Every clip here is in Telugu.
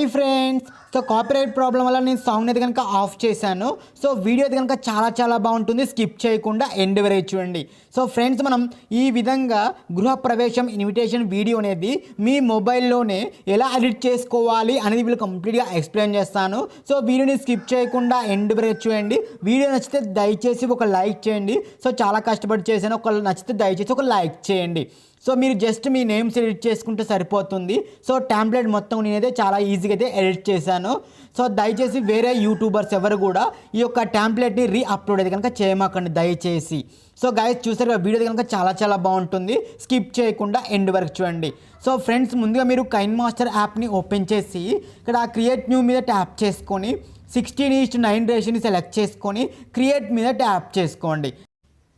Hi friends so copyright problem వల్ల నేను సాంగ్ అయితే కనుక ఆఫ్ చేశాను. సో వీడియో అయితే కనుక చాలా చాలా బాగుంటుంది. స్కిప్ చేయకుండా ఎండ్ వరకు చూడండి. సో ఫ్రెండ్స్ మనం ఈ విధంగా గృహప్రవేశం ఇన్విటేషన్ వీడియో అనేది మీ మొబైల్లోనే ఎలా ఎడిట్ చేసుకోవాలి అనేది వీళ్ళు కంప్లీట్గా ఎక్స్ప్లెయిన్ చేస్తాను. సో వీడియోని స్కిప్ చేయకుండా ఎండ్ వరకు చూడండి. వీడియో నచ్చితే దయచేసి ఒక లైక్ చేయండి. సో చాలా కష్టపడి చేశాను. ఒక నచ్చితే దయచేసి ఒక లైక్ చేయండి. సో మీరు జస్ట్ మీ నేమ్స్ ఎడిట్ చేసుకుంటే సరిపోతుంది. సో ట్యాంప్లెట్ మొత్తం నేనైతే చాలా ఈజీగా అయితే ఎడిట్ చేశాను. సో దయచేసి వేరే యూట్యూబర్స్ ఎవరు కూడా ఈ యొక్క ట్యాంప్లెట్ని రీ అప్లోడ్ అయితే కనుక చేయమాకండి దయచేసి. సో గైస్ చూసారు వీడియో కనుక చాలా చాలా బాగుంటుంది. స్కిప్ చేయకుండా ఎండ్ వరకు చూడండి. సో ఫ్రెండ్స్ ముందుగా మీరు కైన్ మాస్టర్ యాప్ని ఓపెన్ చేసి ఇక్కడ క్రియేట్ న్యూ మీద ట్యాప్ చేసుకొని సిక్స్టీన్ ఈస్ట్ నైన్ రేషన్ని సెలెక్ట్ చేసుకొని క్రియేట్ మీద ట్యాప్ చేసుకోండి.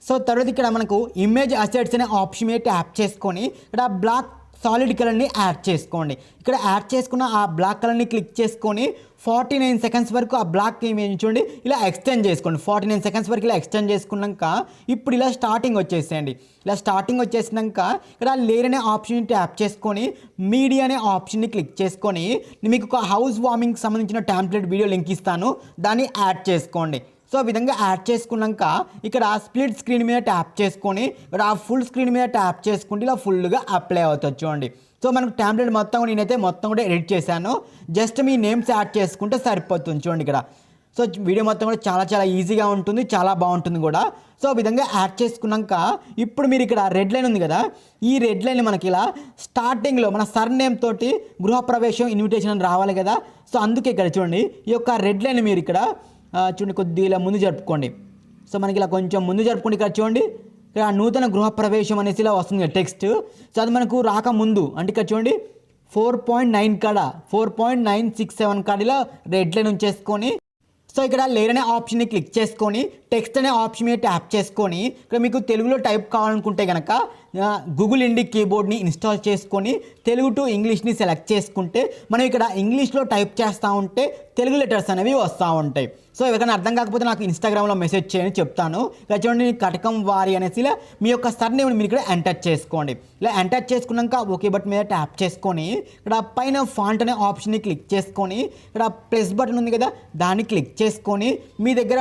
సో తర్వాత ఇక్కడ మనకు ఇమేజ్ అసెట్స్ అనే ఆప్షన్ మీద ట్యాప్ చేసుకొని ఇక్కడ బ్లాక్ సాలిడ్ కలర్ని యాడ్ చేసుకోండి. ఇక్కడ యాడ్ చేసుకున్న ఆ బ్లాక్ కలర్ని క్లిక్ చేసుకొని ఫార్టీ నైన్ సెకండ్స్ వరకు ఆ బ్లాక్ ఇమేజ్ చూడండి ఇలా ఎక్స్టెండ్ చేసుకోండి. ఫార్టీ నైన్ సెకండ్స్ వరకు ఇలా ఎక్స్టెండ్ చేసుకున్నాక ఇప్పుడు ఇలా స్టార్టింగ్ వచ్చేసేయండి. ఇలా స్టార్టింగ్ వచ్చేసినాక ఇక్కడ లేర్ అనే ఆప్షన్ ట్యాప్ చేసుకొని మీడియా అనే ఆప్షన్ని క్లిక్ చేసుకొని మీకు ఒక హౌస్ వార్మింగ్కి సంబంధించిన ట్యాంప్లెట్ వీడియో లింక్ ఇస్తాను. దాన్ని యాడ్ చేసుకోండి. సో ఆ విధంగా యాడ్ చేసుకున్నాక ఇక్కడ స్ప్లిట్ స్క్రీన్ మీద ట్యాప్ చేసుకొని ఇక్కడ ఆ ఫుల్ స్క్రీన్ మీద ట్యాప్ చేసుకుంటే ఇలా ఫుల్గా అప్లై అవుతుంది చూడండి. సో మనకు ట్యాంప్లెట్ మొత్తం కూడా నేనైతే మొత్తం కూడా ఎడిట్ చేశాను. జస్ట్ మీ నేమ్స్ యాడ్ చేసుకుంటే సరిపోతుంది చూడండి ఇక్కడ. సో వీడియో మొత్తం కూడా చాలా చాలా ఈజీగా ఉంటుంది చాలా బాగుంటుంది కూడా. సో ఆ విధంగా యాడ్ చేసుకున్నాక ఇప్పుడు మీరు ఇక్కడ రెడ్ లైన్ ఉంది కదా ఈ రెడ్ లైన్ మనకి ఇలా స్టార్టింగ్లో మన సర్ నేమ్ తోటి గృహప్రవేశం ఇన్విటేషన్ అని రావాలి కదా. సో అందుకే ఇక్కడ చూడండి ఈ యొక్క రెడ్ లైన్ మీరు ఇక్కడ చూడండి కొద్దిగా ఇలా ముందు జరుపుకోండి. సో మనకి ఇలా కొంచెం ముందు జరుపుకోండి ఇక్కడ చూడండి ఇక్కడ నూతన గృహప్రవేశం అనేసి ఇలా వస్తుంది టెక్స్ట్ సో అది మనకు రాకముందు అంటే ఇక్కడ చూడండి ఫోర్ పాయింట్ నైన్ కాడ four point nine six seven కాడ ఇలా రెడ్ లైన్ ఉంచేసుకొని సో ఇక్కడ లేర్ అనే ఆప్షన్ని క్లిక్ చేసుకొని టెక్స్ట్ అనే ఆప్షన్ మీద ట్యాప్ చేసుకొని ఇక్కడ మీకు తెలుగులో టైప్ కావాలనుకుంటే కనుక గూగుల్ ఇండి కీబోర్డ్ని ఇన్స్టాల్ చేసుకొని తెలుగు టు ఇంగ్లీష్ని సెలెక్ట్ చేసుకుంటే మనం ఇక్కడ ఇంగ్లీష్లో టైప్ చేస్తూ ఉంటే తెలుగు లెటర్స్ అనేవి వస్తూ ఉంటాయి. సో ఎవరికైనా అర్థం కాకపోతే నాకు ఇన్స్టాగ్రామ్లో మెసేజ్ చేయని చెప్తాను. ఇక్కడ చూడండి కటకం వారి అనేసి ఇలా మీ యొక్క సర్నేమ్ని మీరు ఇక్కడ ఎంటర్ చేసుకోండి. ఇలా ఎంటర్ చేసుకున్నాక ఓకే బట్ మీద ట్యాప్ చేసుకొని ఇక్కడ పైన ఫాంట్ అనే ఆప్షన్ని క్లిక్ చేసుకొని ఇక్కడ ప్లస్ బటన్ ఉంది కదా దాన్ని క్లిక్ చేసుకొని మీ దగ్గర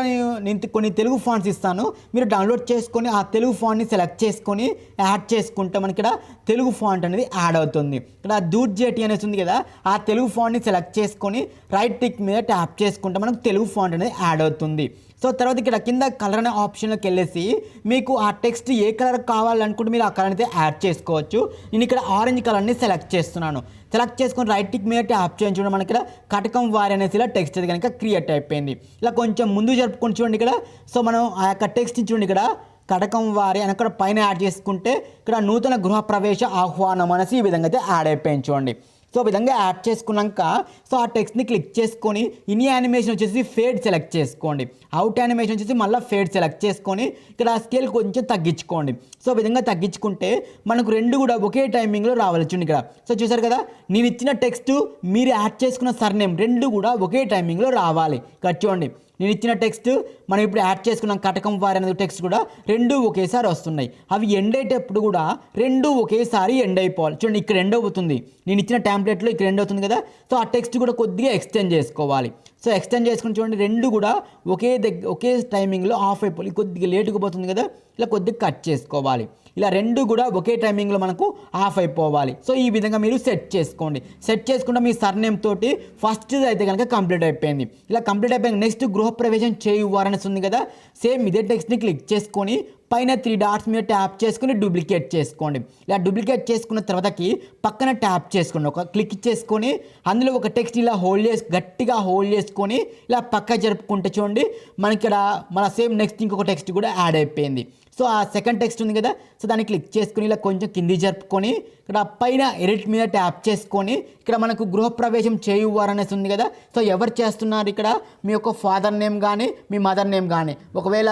నేను కొన్ని తెలుగు ఫాంట్స్ ఇస్తాను. మీరు డౌన్లోడ్ చేసుకొని ఆ తెలుగు ఫాంట్ని సెలెక్ట్ చేసుకొని యాడ్ చేసుకుంటే మనకి ఇక్కడ తెలుగు ఫాంట్ అనేది యాడ్ అవుతుంది. ఇక్కడ దూట్ జేటీ అనేసి ఉంది కదా ఆ తెలుగు ఫాంట్ని సెలెక్ట్ చేసుకొని రైట్ టిక్ మీద ట్యాప్ చేసుకుంటే మనకు తెలుగు ఫాంట్ అనేది యాడ్ అవుతుంది. సో తర్వాత ఇక్కడ కింద కలర్ అనే ఆప్షన్లోకి వెళ్ళేసి మీకు ఆ టెక్స్ట్ ఏ కలర్ కావాలనుకుంటే మీరు ఆ కలర్ అయితే యాడ్ చేసుకోవచ్చు. నేను ఇక్కడ ఆరెంజ్ కలర్ని సెలెక్ట్ చేస్తున్నాను. సెలెక్ట్ చేసుకొని రైట్ మీద ట్యాప్ చేయండి. చూడండి మనకి ఇక్కడ కటకం వారి అనేసి ఇలా టెక్స్ట్ అది కనుక క్రియేట్ అయిపోయింది. ఇలా కొంచెం ముందు జరుపుకొని చూడండి ఇక్కడ. సో మనం ఆ యొక్క టెక్స్ట్ చూడండి ఇక్కడ. కటకం వారి అని అక్కడ పైన యాడ్ చేసుకుంటే ఇక్కడ నూతన గృహప్రవేశ ఆహ్వానం అనేసి ఈ విధంగా అయితే యాడ్ అయిపోయింది చూడండి. సో విధంగా యాడ్ చేసుకున్నాక సో ఆ టెక్స్ట్ని క్లిక్ చేసుకొని ఇన్ యానిమేషన్ వచ్చేసి ఫేడ్ సెలెక్ట్ చేసుకోండి. అవుట్ యానిమేషన్ వచ్చేసి మళ్ళీ ఫేడ్ సెలెక్ట్ చేసుకొని ఇక్కడ ఆ స్కేల్ కొంచెం తగ్గించుకోండి. సో విధంగా తగ్గించుకుంటే మనకు రెండు కూడా ఒకే టైమింగ్లో రావచ్చు ఇక్కడ. సో చూసారు కదా నేను ఇచ్చిన టెక్స్ట్ మీరు యాడ్ చేసుకున్న సర్నేమ్ రెండు కూడా ఒకే టైమింగ్లో రావాలి. ఇక్కడ చూడండి. నేను ఇచ్చిన టెక్స్ట్ మనం ఇప్పుడు యాడ్ చేసుకున్నాం కటకం వారి అనేది టెక్స్ట్ కూడా రెండు ఒకేసారి వస్తున్నాయి. అవి ఎండ్ అయ్యేటప్పుడు కూడా రెండు ఒకేసారి ఎండ్ అయిపోవాలి. చూడండి ఇక్కడ ఎండ్ అవుతుంది. నేను ఇచ్చిన ట్యాంప్లెట్లో ఇక్కడ ఎండ్ అవుతుంది కదా? సో ఆ టెక్స్ట్ కూడా కొద్దిగా ఎక్స్టెండ్ చేసుకోవాలి. సో ఎక్స్టెండ్ చేసుకుని చూడండి రెండు కూడా ఒకే దగ్గర ఒకే టైమింగ్లో ఆఫ్ అయిపోవాలి. కొద్దిగా లేటుగా పోతుంది కదా? ఇలా కొద్దిగా కట్ చేసుకోవాలి. ఇలా రెండు కూడా ఒకే టైమింగ్లో మనకు ఆఫ్ అయిపోవాలి. సో ఈ విధంగా మీరు సెట్ చేసుకోండి. సెట్ చేసుకుంటే మీ సర్నేమ్ తోటి ఫస్ట్ అయితే కనుక కంప్లీట్ అయిపోయింది. ఇలా కంప్లీట్ అయిపోయింది. నెక్స్ట్ గృహప్రవేశం చేయవారనేసి ఉంది కదా. సేమ్ ఇదే టెక్స్ట్ని క్లిక్ చేసుకొని పైన త్రీ డాట్స్ మీద ట్యాప్ చేసుకుని డూప్లికేట్ చేసుకోండి. ఇలా డూప్లికేట్ చేసుకున్న తర్వాతకి పక్కన ట్యాప్ చేసుకోండి. ఒక క్లిక్ చేసుకొని అందులో ఒక టెక్స్ట్ ఇలా హోల్డ్ చేసి గట్టిగా హోల్డ్ చేసుకొని ఇలా పక్క జరుపుకుంటే చూడండి మనకి ఇక్కడ మన సేమ్ నెక్స్ట్ ఇంకొక టెక్స్ట్ కూడా యాడ్ అయిపోయింది. సో ఆ సెకండ్ టెక్స్ట్ ఉంది కదా సో దాన్ని క్లిక్ చేసుకుని ఇలా కొంచెం కింది జరుపుకొని ఇక్కడ పైన ఎడిట్ మీద ట్యాప్ చేసుకొని ఇక్కడ మనకు గృహప్రవేశం చేయువారు అనేసి ఉంది కదా సో ఎవరు చేస్తున్నారు ఇక్కడ? మీ యొక్క ఫాదర్ నేమ్ కానీ మీ మదర్ నేమ్ కానీ ఒకవేళ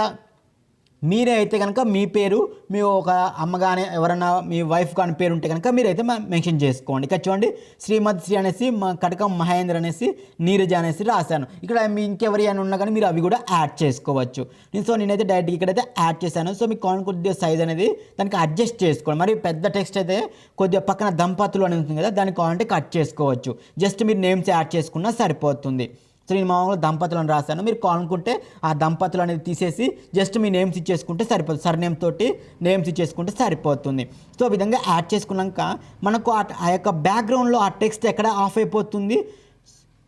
మీరే అయితే కనుక మీ పేరు మీ ఒక అమ్మ కానీ ఎవరైనా మీ వైఫ్ కానీ పేరు ఉంటే కనుక మీరైతే మెన్షన్ చేసుకోండి. ఇక్కడ చూడండి శ్రీమతి శ్రీ అనేసి మా కటకం మహేంద్ర అనేసి నీరజ అనేసి రాశాను. ఇక్కడ మీ ఇంకెవరి అని ఉన్నా కానీ మీరు అవి కూడా యాడ్ చేసుకోవచ్చు. నేను సో నేనైతే డైరెక్ట్గా ఇక్కడైతే యాడ్ చేశాను. సో మీకు కాన్ కొద్దిగా సైజ్ అనేది దానికి అడ్జస్ట్ చేసుకోండి. మరి పెద్ద టెక్స్ట్ అయితే కొద్దిగా పక్కన దంపతులు అని ఉంటుంది కదా దాని కావాలంటే కట్ చేసుకోవచ్చు. జస్ట్ మీరు నేమ్స్ యాడ్ చేసుకున్నా సరిపోతుంది. సో దంపతులను రాశాను. మీరు కావాలనుకుంటే ఆ దంపతులు అనేది తీసేసి జస్ట్ మీ నేమ్స్ ఇచ్చేసుకుంటే సరిపోతుంది. సర్ నేమ్ తోటి నేమ్స్ ఇచ్చేసుకుంటే సరిపోతుంది. సో ఆ విధంగా యాడ్ చేసుకున్నాక మనకు ఆ ఆ యొక్క బ్యాక్గ్రౌండ్లో ఆ టెక్స్ట్ ఎక్కడ ఆఫ్ అయిపోతుంది?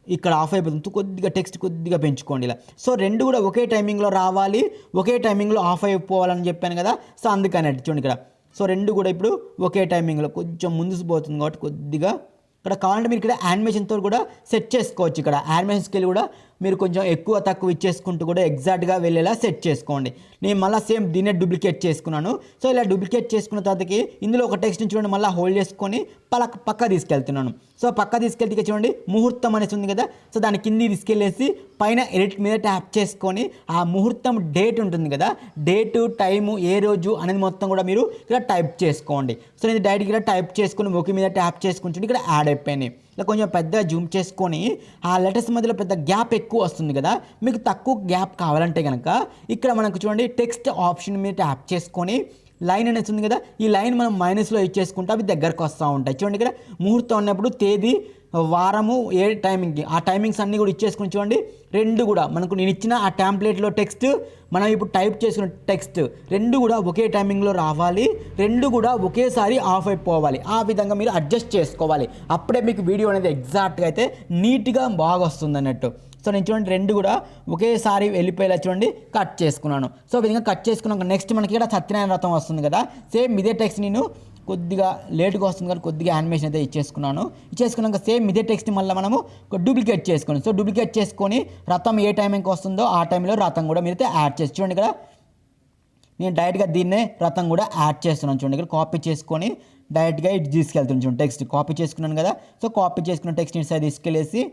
ఇక్కడ ఆఫ్ అయిపోతుంది. కొద్దిగా టెక్స్ట్ కొద్దిగా పెంచుకోండి ఇలా. సో రెండు కూడా ఒకే టైమింగ్లో రావాలి. ఒకే టైమింగ్లో ఆఫ్ అయిపోవాలని చెప్పాను కదా. సో అందుకని చూడండి ఇక్కడ. సో రెండు కూడా ఇప్పుడు ఒకే టైమింగ్లో కొంచెం ముందుకు పోతుంది కాబట్టి కొద్దిగా ఇక్కడ కావాలంటే మీరు ఇక్కడ యానిమేషన్తో కూడా సెట్ చేసుకోవచ్చు ఇక్కడ. యానిమేషన్ స్కేల్ కూడా మీరు కొంచెం ఎక్కువ తక్కువ ఇచ్చేసుకుంటూ కూడా ఎగ్జాక్ట్గా వెళ్ళేలా సెట్ చేసుకోండి. నేను మళ్ళీ సేమ్ దీనే డూప్లికేట్ చేసుకున్నాను. సో ఇలా డూప్లికేట్ చేసుకున్న తర్వాతకి ఇందులో ఒక టెక్స్ట్ చూడండి మళ్ళీ హోల్డ్ చేసుకొని పలక పక్క తీసుకెళ్తున్నాను. సో పక్క తీసుకెళ్తే చూడండి ముహూర్తం అనేసి ఉంది కదా? సో దాని కింది తీసుకెళ్ళేసి పైన ఎడిట్ మీద ట్యాప్ చేసుకొని ఆ ముహూర్తం డేట్ ఉంటుంది కదా? డేటు టైము ఏ రోజు అనేది మొత్తం కూడా మీరు ఇక్కడ టైప్ చేసుకోండి. సో నేను డైరెక్ట్ ఇక్కడ టైప్ చేసుకుని ముఖి మీద ట్యాప్ చేసుకుంటుంటే ఇక్కడ యాడ్ అయిపోయినాయి. ఇలా కొంచెం పెద్ద జూమ్ చేసుకొని ఆ లెటర్స్ మధ్యలో పెద్ద గ్యాప్ ఎక్కువ వస్తుంది కదా మీకు తక్కువ గ్యాప్ కావాలంటే కనుక ఇక్కడ మనకు చూడండి టెక్స్ట్ ఆప్షన్ మీద ట్యాప్ చేసుకొని లైన్ అనేది ఉంది కదా ఈ లైన్ మనం మైనస్లో ఇచ్చేసుకుంటే అవి దగ్గరకు వస్తూ ఉంటాయి. చూడండి ఇక్కడ ముహూర్తం ఉన్నప్పుడు తేదీ వారము ఏ టైమింగ్కి ఆ టైమింగ్స్ అన్నీ కూడా ఇచ్చేసుకుని చూడండి. రెండు కూడా మనకు నేను ఇచ్చిన ఆ ట్యాంప్లెట్లో టెక్స్ట్ మనం ఇప్పుడు టైప్ చేసుకున్న టెక్స్ట్ రెండు కూడా ఒకే టైమింగ్లో రావాలి. రెండు కూడా ఒకేసారి ఆఫ్ అయిపోవాలి. ఆ విధంగా మీరు అడ్జస్ట్ చేసుకోవాలి. అప్పుడే మీకు వీడియో అనేది ఎగ్జాక్ట్గా అయితే నీట్గా బాగా వస్తుంది అన్నట్టు. సో నేను చూడండి రెండు కూడా ఒకేసారి వెళ్ళిపోయేలా చూడండి కట్ చేసుకున్నాను. సో విధంగా కట్ చేసుకున్నాక నెక్స్ట్ మనకి ఇక్కడ సత్యనారాయణ వ్రతం వస్తుంది కదా. సేమ్ ఇదే టెక్స్ట్ నేను కొద్దిగా లేట్గా వస్తుంది కానీ కొద్దిగా యానిమేషన్ అయితే ఇచ్చేసుకున్నాను. ఇచ్చేసుకున్నాక సేమ్ ఇదే టెక్స్ట్ మళ్ళీ మనము డూప్లికేట్ చేసుకోండి సో డూప్లికేట్ చేసుకొని రథం ఏ టైంకి వస్తుందో ఆ టైంలో రథం కూడా మీరైతే యాడ్ చేసి చూడండి ఇక్కడ. నేను డైరెక్ట్గా దీన్నే రథం కూడా యాడ్ చేస్తున్నాను చూడండి ఇక్కడ. కాపీ చేసుకొని డైరెక్ట్గా ఇటు తీసుకెళ్తున్నాను చూడండి టెక్స్ట్. కాపీ చేసుకున్నాను కదా. సో కాపీ చేసుకున్న టెక్స్ట్ ఇటు తీసుకెళ్ళేసి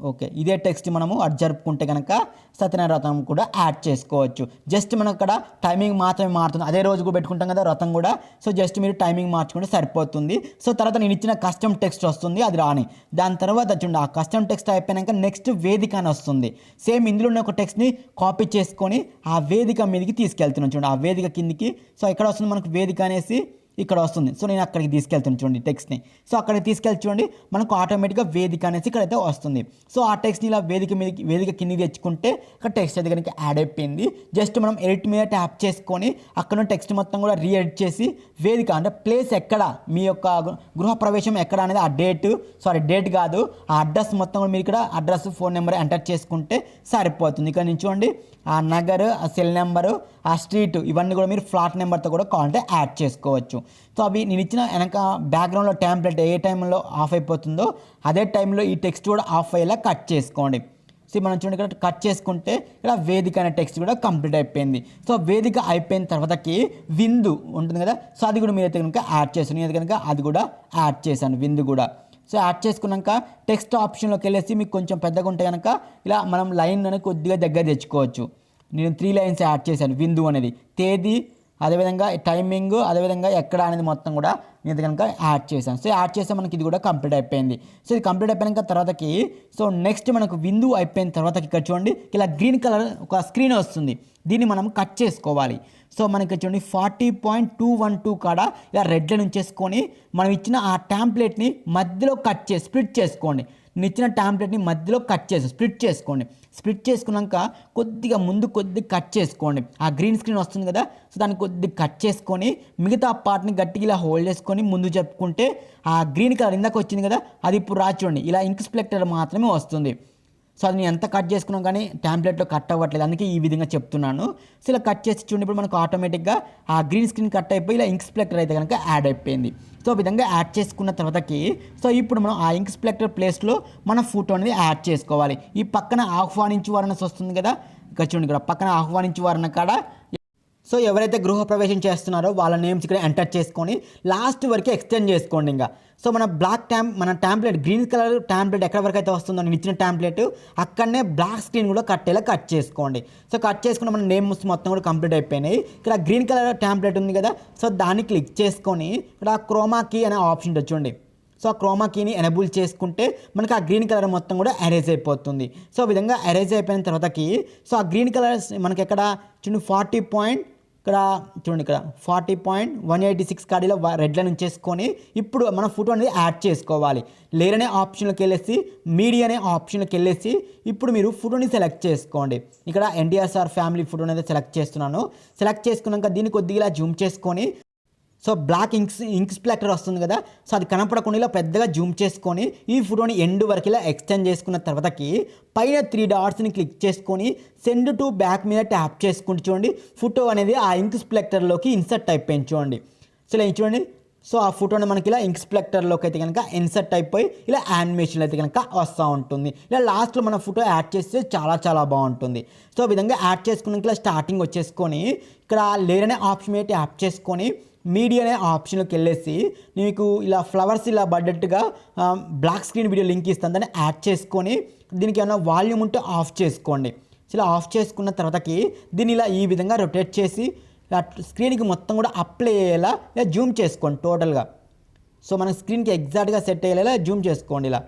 ఓకే ఇదే టెక్స్ట్ మనము అడ్ జరుపుకుంటే కనుక సత్యనారాయణ వ్రతం కూడా యాడ్ చేసుకోవచ్చు. జస్ట్ మనం అక్కడ టైమింగ్ మాత్రమే మారుతుంది. అదే రోజు కూడా పెట్టుకుంటాం కదా వ్రతం కూడా. సో జస్ట్ మీరు టైమింగ్ మార్చుకుంటే సరిపోతుంది. సో తర్వాత నేను ఇచ్చిన కస్టమ్ టెక్స్ట్ వస్తుంది అది రాని. దాని తర్వాత చూడండి ఆ కస్టమ్ టెక్స్ట్ అయిపోయాక నెక్స్ట్ వేదిక అని వస్తుంది. సేమ్ ఇందులో ఉన్న ఒక టెక్స్ట్ని కాపీ చేసుకొని ఆ వేదిక మీదకి తీసుకెళ్తున్నాను చూడండి ఆ వేదిక కిందికి. సో ఎక్కడ వస్తుంది మనకు వేదిక అనేసి? ఇక్కడ వస్తుంది. సో నేను అక్కడికి తీసుకెళ్తాను చూడండి టెక్స్ట్ని. సో అక్కడికి తీసుకెళ్ళి చూడండి మనకు ఆటోమేటిక్గా వేదిక అనేసి ఇక్కడైతే వస్తుంది. సో ఆ టెక్స్ట్ని ఇలా వేదిక మీద వేదిక కిందికి తెచ్చుకుంటే ఇక్కడ టెక్స్ట్ అయితే కనుక యాడ్ అయిపోయింది. జస్ట్ మనం ఎడిట్ మీద ట్యాప్ చేసుకొని అక్కడ టెక్స్ట్ మొత్తం కూడా రీఎడిట్ చేసి వేదిక అంటే ప్లేస్ ఎక్కడ మీ యొక్క గృహప్రవేశం ఎక్కడ అనేది ఆ డేట్ సారీ డేట్ కాదు ఆ అడ్రస్ మొత్తం కూడా మీరు ఇక్కడ అడ్రస్ ఫోన్ నెంబర్ ఎంటర్ చేసుకుంటే సరిపోతుంది. ఇక్కడ నుంచి చూడండి ఆ నగర్ ఆ సెల్ నెంబరు ఆ స్ట్రీట్ ఇవన్నీ కూడా మీరు ఫ్లాట్ నెంబర్తో కూడా కావాలంటే యాడ్ చేసుకోవచ్చు. సో అవి నేను ఇచ్చిన వెనక బ్యాక్గ్రౌండ్లో ట్యాంప్లెట్ ఏ టైంలో ఆఫ్ అయిపోతుందో అదే టైంలో ఈ టెక్స్ట్ కూడా ఆఫ్ అయ్యేలా కట్ చేసుకోండి. సో మనం చూడండి ఇక్కడ కట్ చేసుకుంటే ఇక్కడ వేదిక అనే టెక్స్ట్ కూడా కంప్లీట్ అయిపోయింది. సో వేదిక అయిపోయిన తర్వాతకి విందు ఉంటుంది కదా? సో అది కూడా మీరైతే కనుక యాడ్ చేస్తాను నేను కనుక అది కూడా యాడ్ చేశాను విందు కూడా. సో యాడ్ చేసుకున్నాక టెక్స్ట్ ఆప్షన్లోకి వెళ్ళేసి మీకు కొంచెం పెద్దగా ఉంటే కనుక ఇలా మనం లైన్ అనేది కొద్దిగా దగ్గర తెచ్చుకోవచ్చు. నేను త్రీ లైన్స్ యాడ్ చేశాను. విందు అనేది. తేదీ అదేవిధంగా టైమింగ్ అదేవిధంగా ఎక్కడ అనేది మొత్తం కూడా నేను కనుక యాడ్ చేశాను. సో యాడ్ చేస్తే మనకి ఇది కూడా కంప్లీట్ అయిపోయింది. సో ఇది కంప్లీట్ అయిపోయినాక తర్వాతకి సో నెక్స్ట్ మనకు విందు అయిపోయిన తర్వాత ఇక్కడ చూడండి. ఇలా గ్రీన్ కలర్ ఒక స్క్రీన్ వస్తుంది. దీన్ని మనం కట్ చేసుకోవాలి. సో మనకి చూడండి forty point two one two కాడ ఇలా రెడ్లో నుంచేసుకొని మనం ఇచ్చిన ఆ ట్యాంప్లెట్ని మధ్యలో కట్ చేసి స్ప్లిట్ చేసుకోండి. నేను ఇచ్చిన ట్యాంప్లెట్ని మధ్యలో కట్ చేసి స్ప్లిట్ చేసుకోండి. స్ప్లిట్ చేసుకున్నాక కొద్దిగా ముందు కొద్దిగా కట్ చేసుకోండి. ఆ గ్రీన్ స్క్రీన్ వస్తుంది కదా సో దాన్ని కొద్దిగా కట్ చేసుకొని మిగతా పార్ట్ని గట్టిగా ఇలా హోల్డ్ చేసుకొని ముందు చెప్పుకుంటే ఆ గ్రీన్ కలర్ ఇందాక వచ్చింది కదా అది ఇప్పుడు రాచూడండి ఇలా ఇంక్ స్ప్లెక్టర్ మాత్రమే వస్తుంది. సో అది నేను ఎంత కట్ చేసుకున్నా కానీ ట్యాంప్లెట్లో కట్ అవ్వట్లేదు. అందుకే ఈ విధంగా చెప్తున్నాను. సో ఇలా కట్ చేసి చూడండి ఇప్పుడు మనకు ఆటోమేటిక్గా ఆ గ్రీన్ స్క్రీన్ కట్ అయిపోయి ఇలా ఇంక్ స్ప్లెక్టర్ అయితే కనుక యాడ్ అయిపోయింది. సో విధంగా యాడ్ చేసుకున్న తర్వాతకి సో ఇప్పుడు మనం ఆ ఇంక్ స్ప్లెక్టర్ ప్లేస్లో మన ఫోటో అనేది యాడ్ చేసుకోవాలి. ఈ పక్కన ఆహ్వానించు వారణ వస్తుంది కదా? ఇక్కడ చూడండి ఇక్కడ పక్కన ఆహ్వానించు వారణ కాడ సో ఎవరైతే గృహప్రవేశం చేస్తున్నారో వాళ్ళ నేమ్స్ ఇక్కడ ఎంటర్ చేసుకొని లాస్ట్ వరకు ఎక్స్టెండ్ చేసుకోండి ఇంకా. సో మన బ్లాక్ ట్యాంప్ మన ట్యాంప్లెట్ గ్రీన్ కలర్ ట్యాంప్లెట్ ఎక్కడ వరకు అయితే వస్తుందో నేను ఇచ్చిన ట్యాంప్లెట్ అక్కడనే బ్లాక్ స్క్రీన్ కూడా కట్టేలా కట్ చేసుకోండి. సో కట్ చేసుకున్న మన నేమ్స్ మొత్తం కూడా కంప్లీట్ అయిపోయినాయి. ఇక్కడ గ్రీన్ కలర్ ట్యాంప్లెట్ ఉంది కదా సో దాన్ని క్లిక్ చేసుకొని ఇక్కడ క్రోమా కీ అనే ఆప్షన్ ఉంటుంది చూడండి. సో ఆ క్రోమా కీని ఎనబుల్ చేసుకుంటే మనకి ఆ గ్రీన్ కలర్ మొత్తం కూడా అరేజ్ అయిపోతుంది. సో విధంగా అరేజ్ అయిపోయిన తర్వాతకి సో ఆ గ్రీన్ కలర్ మనకి ఎక్కడ చిన్న ఫార్టీ పాయింట్ ఇక్కడ చూడండి ఇక్కడ forty point one eighty six కాడీలో red line ఉంచేసుకొని ఇప్పుడు మన ఫోటో అనేది యాడ్ చేసుకోవాలి. లేర్ అనే ఆప్షన్లోకి వెళ్ళేసి మీడియా అనే ఆప్షన్లోకి వెళ్ళేసి ఇప్పుడు మీరు ఫోటోని సెలెక్ట్ చేసుకోండి. ఇక్కడ ఎన్టీఆర్ ఫ్యామిలీ ఫోటో అనేది సెలెక్ట్ చేస్తున్నాను. సెలెక్ట్ చేసుకున్నాక దీన్ని కొద్దిగా జూమ్ చేసుకొని so black inks ink splatter వస్తుంది కదా. సో అది కనపడకుండా ఇలా పెద్దగా జూమ్ చేసుకొని ఈ ఫోటోని ఎండ్ వరకు ఇలా ఎక్స్టెండ్ చేసుకున్న తర్వాతకి పైన త్రీ డాట్స్ని క్లిక్ చేసుకొని సెండ్ టు బ్యాక్ మీద ట్యాప్ చేసుకుంటూ చూడండి. ఫోటో అనేది ఆ ఇంక్ స్ప్లెక్టర్లోకి ఇన్సర్ట్ అయిపోయింది చూడండి. సో ఇలా చూడండి. సో ఆ ఫోటోని మనకి ఇలా ఇంక్ స్ప్లెక్టర్లోకి అయితే కనుక ఇన్సర్ట్ అయిపోయి ఇలా యానిమేషన్ అయితే కనుక వస్తూ ఉంటుంది. ఇలా లాస్ట్లో మన ఫోటో యాడ్ చేస్తే చాలా చాలా బాగుంటుంది. సో విధంగా యాడ్ చేసుకున్నాక ఇలా స్టార్టింగ్ వచ్చేసుకొని ఇక్కడ లేరనే ఆప్షన్ మీద ట్యాప్ చేసుకొని మీడియా అనే ఆప్షన్లోకి వెళ్ళేసి మీకు ఇలా ఫ్లవర్స్ ఇలా పడ్డట్టుగా బ్లాక్ స్క్రీన్ వీడియో లింక్ ఇస్తాను. దాన్ని యాడ్ చేసుకొని దీనికి ఏమైనా వాల్యూమ్ ఉంటే ఆఫ్ చేసుకోండి. ఇలా ఆఫ్ చేసుకున్న తర్వాతకి దీన్ని ఇలా ఈ విధంగా రొటేట్ చేసి ఇలా స్క్రీన్కి మొత్తం కూడా అప్లై అయ్యేలా ఇలా జూమ్ చేసుకోండి టోటల్గా సో మన స్క్రీన్కి ఎగ్జాక్ట్గా సెట్ అయ్యేలా జూమ్ చేసుకోండి ఇలా.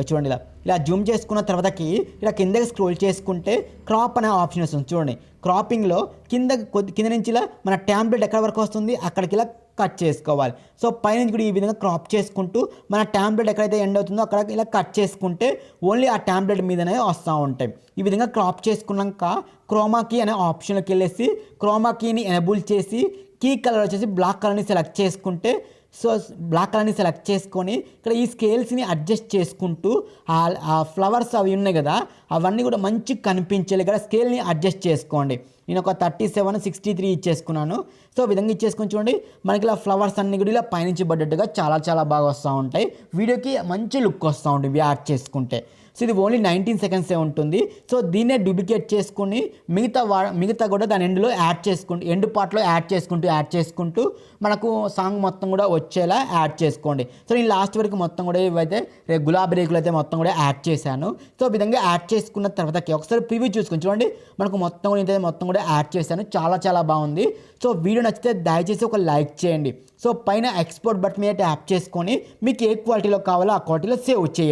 చూడండి ఇలా. ఇలా జూమ్ చేసుకున్న తర్వాతకి ఇలా కిందకి స్క్రోల్ చేసుకుంటే క్రాప్ అనే ఆప్షన్ వస్తుంది. చూడండి. క్రాపింగ్లో కింద కొద్ది కింద నుంచి ఇలా మన ట్యాంప్లెట్ ఎక్కడ వరకు వస్తుంది? అక్కడికి ఇలా కట్ చేసుకోవాలి. సో పైనుంచి కూడా ఈ విధంగా క్రాప్ చేసుకుంటూ మన ట్యాంప్లెట్ ఎక్కడైతే ఎండ్ అవుతుందో అక్కడ ఇలా కట్ చేసుకుంటే ఓన్లీ ఆ ట్యాంప్లెట్ మీదనే వస్తూ ఉంటాయి. ఈ విధంగా క్రాప్ చేసుకున్నాక క్రోమా కీ అనే ఆప్షన్లోకి వెళ్ళేసి క్రోమా కీని ఎనబుల్ చేసి కీ కలర్ వచ్చేసి బ్లాక్ కలర్ని సెలెక్ట్ చేసుకుంటే సో బ్లాక్ సెలెక్ట్ చేసుకొని ఇక్కడ ఈ స్కేల్స్ని అడ్జస్ట్ చేసుకుంటూ ఆ- ఆ ఫ్లవర్స్ అవి ఉన్నాయి కదా అవన్నీ కూడా మంచిగా కనిపించేలా ఇక్కడ స్కేల్ని అడ్జస్ట్ చేసుకోండి. నేను ఒక థర్టీ సెవెన్ సిక్స్టీ త్రీ ఇచ్చేసుకున్నాను. సో విధంగా ఇచ్చేసుకొని చూడండి మనకి ఇలా ఫ్లవర్స్ అన్ని కూడా ఇలా పైనుంచి పడ్డట్టుగా చాలా చాలా బాగా వస్తూ ఉంటాయి. వీడియోకి మంచి లుక్ వస్తూ ఉంటుంది ఇవి యాడ్ చేసుకుంటే. సో ఇది ఓన్లీ నైన్టీన్ సెకండ్సే ఉంటుంది. సో దీన్నే డూప్లికేట్ చేసుకుని మిగతా వా మిగతా కూడా దాని ఎండ్లో యాడ్ చేసుకుంటూ ఎండ్ పార్ట్లో యాడ్ చేసుకుంటూ యాడ్ చేసుకుంటూ మనకు సాంగ్ మొత్తం కూడా వచ్చేలా యాడ్ చేసుకోండి. సో నేను లాస్ట్ వరకు మొత్తం కూడా ఇవైతే గులాబీ రేకులు అయితే మొత్తం కూడా యాడ్ చేశాను. సో విధంగా యాడ్ చేసుకున్న తర్వాతకి ఒకసారి ప్రివ్యూ చూసుకొని చూడండి. మనకు మొత్తం కూడా మొత్తం కూడా యాడ్ చేశాను. చాలా చాలా బాగుంది. సో వీడియో నచ్చితే దయచేసి ఒక లైక్ చేయండి. సో పైన ఎక్స్పోర్ట్ బటన్ మీద ట్యాప్ చేసుకొని మీకు ఏ క్వాలిటీలో కావాలో ఆ క్వాలిటీలో సేవ్ చేయండి.